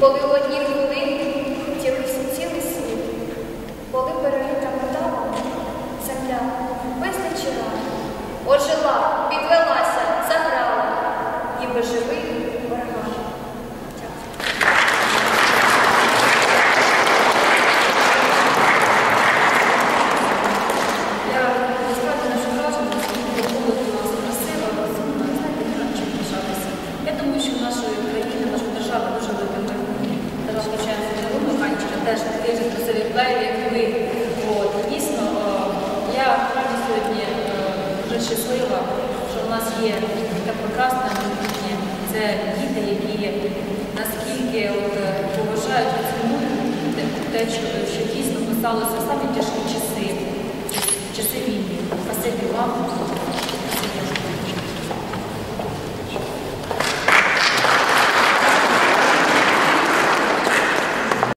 коли в одній глибині цілий світ, коли перегита метала земля визначила, ожила, підвелася, заграла, ніби живий орган. Я думаю, що теж такий же красивий плеєр, як ви. От, дійсно, е, я сьогодні е, дуже щаслива, що в нас є така прекрасна майбутнє. Це діти, які наскільки от, е, поважають те, те, що, що дійсно писалося саме тяжкі